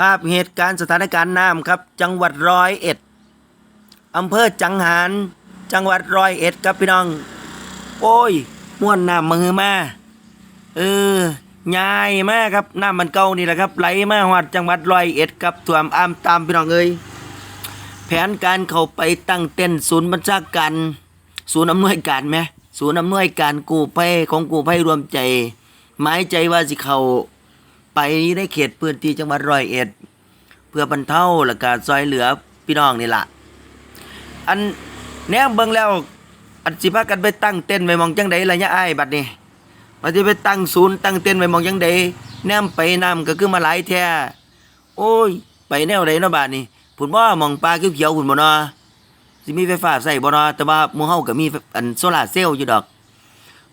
ภาพเหตุการณ์สถานการณ์น้ำครับ จังหวัดร้อยเอ็ดอำเภอจังหารจังหวัดร้อยเอ็ดครับพี่น้อง โอ้ยม่วนน้ำมือมาเออง่ายมากครับน้ำมันเก่านี่แหละครับ ไหลมาหวัดจังหวัดร้อยเอ็ดครับถ่วมอ้ามตามพี่น้องเอ้ยแผนการเข้าไปตั้งเต้นศูนย์บัญชาการศูนย์อำนวยการไหมศูนย์อำนวยการกู้ภัยของกู้ภัยรวมใจ หมายใจว่าสิเขา ไปในเขตพื้นที่จังหวัดร้อยเอ็ด เพื่อบรรเทาและก็ซอยเหลือพี่น้องนี่ละอันแนมเบิ่งแล้ว อันสิพากันไปตั้งเต้นไว้หมองจังใดล่ะยะอ้ายบัดนี้ว่าสิไปตั้งศูนย์ตั้งเต้นไว้หมองจังใดแนมไปน้ำก็คือมาหลายแท้โอ้ย ไปแนวใดเนาะบาดนี้ผุนบ่หมองปลาเขียวๆพุ่นบ่เนาะสิมีไฟฟ้าใส่บ่เนาะแต่ว่าหมู่เฮาก็มีอันโซล่าเซลล์อยู่ดอก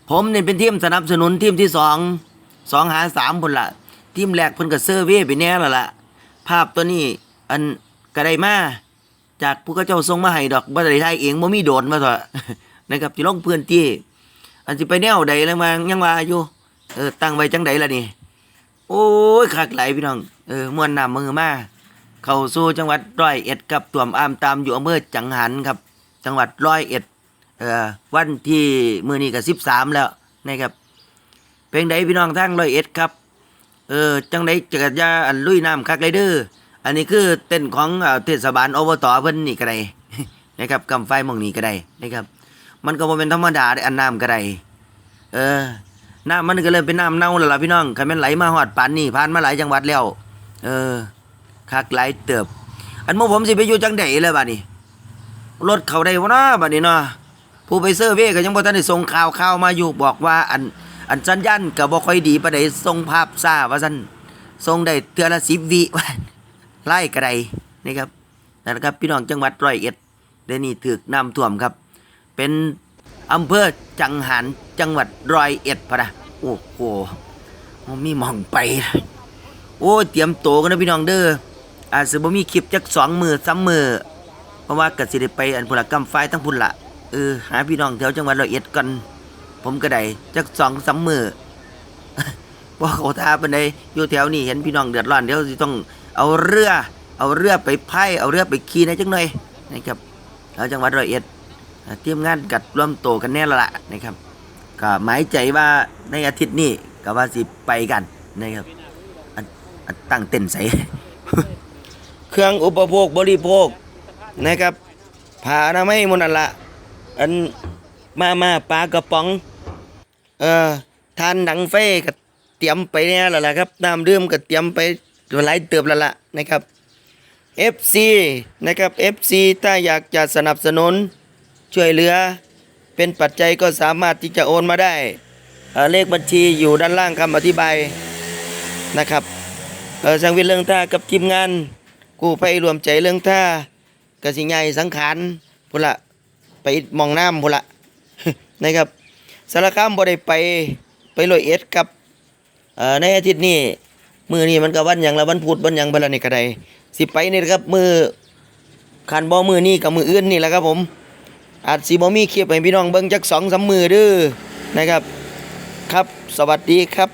ผมเนี่ยเป็นทีมสนับสนุนทีมที่สองสองหาสามพุ่นละ ทีมแรกเพิ่นก็เซอร์เวยไปแน่แล้วล่ะ ภาพตัวนี้อันก็ได้มาจากผู้เขาเจ้าส่งมาให้ดอกบ่ได้ถ่ายเองบ่มีโดนมาเถอะนะครับที่ลงพื้นที่ อันสิไปแนวใดแล้วมายังว่าอยู่เออตั้งไว้จังใดล่ะนี่ โอ้ยคักหลายพี่น้องเออม่วนน้ำมือมาเข้าสู่จังหวัดร้อยเอ็ดกับตวมอามตามอยู่อำเภอจังหันครับ จังหวัดร้อยเอ็ดเอ่อวันที่มื้อนี้ก็13 แล้วนะครับเพลงใดพี่น้องทางร้อยเอ็ดครับ เออจังไดจักรยานอันลุยน้ำคักไรเดอร์อันนี้คือเต้นของเทศบาลอบตเพิ่นนี่ก็ได้นะครับกำไฟมองนี้ก็ได้นะครับ มันก็บ่เป็นธรรมดาได้อันน้ำก็ได้เออน้ำมันก็เริ่มเป็นน้ำเน่าแล้วล่ะพี่น้องคันแม่นไหลมาฮอดปานนี้ผ่านมาหลายจังหวัดแล้ว เออคักหลเติบ อันหมู่ผมสิไปอยู่จังไดเลยบัดนี้รถเขาได้บ่เนะบัดนี้เนาะผู้ไปเซอร์เวย์ก็ยังบ่ทันได้ส่งข่าวข่าวมาอยู่บอกว่าอัน อันสัญญาณก็บ่ค่อยดีปานใดส่งภาพซ่าว่าซั่นส่งได้เทื่อละ10วิว่าไล่กระไดนี่ครับนั่นะครับพี่น้องจังหวัดร้อยเอ็ดเดี๋ยวนี้ถูกน้ำท่วมครับ เป็นอำเภอจังหันจังหวัดร้อยเอ็ดพะนะโอ้โหมีหมองไปโอ้เตรียมโตกันนะพี่น้องเด้ออาจจะบ่มีคลิปจักสองมือสามมือเพราะว่ากสิได้ไปอันพุ่นละกำไฟทั้งพุ่นละเออหาพี่น้องแถวจังหวัดร้อยเอ็ดกัน ผมก็ได้จักสองสามมือบ่เขาทาปานใดอยู่แถวนี้เห็นพี่น้องเดือดร้อนเดี๋ยวต้องเอาเรือ เอาเรือไปพายเอาเรือไปขี่ในจังหน่อยนะครับแถวจังหวัดร้อยเอ็ดเตรียมงานกัดร่วมโตกันแน่ละนะครับ ก็หมายใจว่าในอาทิตย์นี้ก็ว่าสิไปกันนะครับตั้งเต้นใส่เครื่องอุปโภคบริโภคนะครับผ้าอนามัยมนันละอันมามาปลากระป๋อง เอ่อทานหนังไฟก็เตรียมไปเนี่ยแล้วล่ะครับน้ำดื่มก็เตรียมไปหลายเติบแล้วล่ะนะครับ FC นะครับ FC ถ้าอยากจะสนับสนุนช่วยเหลือ เป็นปัจจัยก็สามารถที่จะโอนมาได้เเลขบัญชีอยู่ด้านล่างคำอธิบายนะครับสังเวิทย์เรื่องท่ากับทีมงาน กู้ภัยรวมใจเรื่องท่ากสิงใหญ่สังขารพุ่นละไปมองน้ำพุ่นละนะครับ สารคามบ่ได้ไปไปลอยเอ็ดครับในอาทิตย์นี้มือนี้มันก็วันยังละวันพุธวันยังบละนี่ก็ได้สิไปนี่ครับมือขันบ่มือนี่กับมืออื่นนี่แหละครับผม อาจสิบ่มีคลิปให้พี่น้องเบิ้งจักสองสามือเด้อนะครับ ครับสวัสดีครับ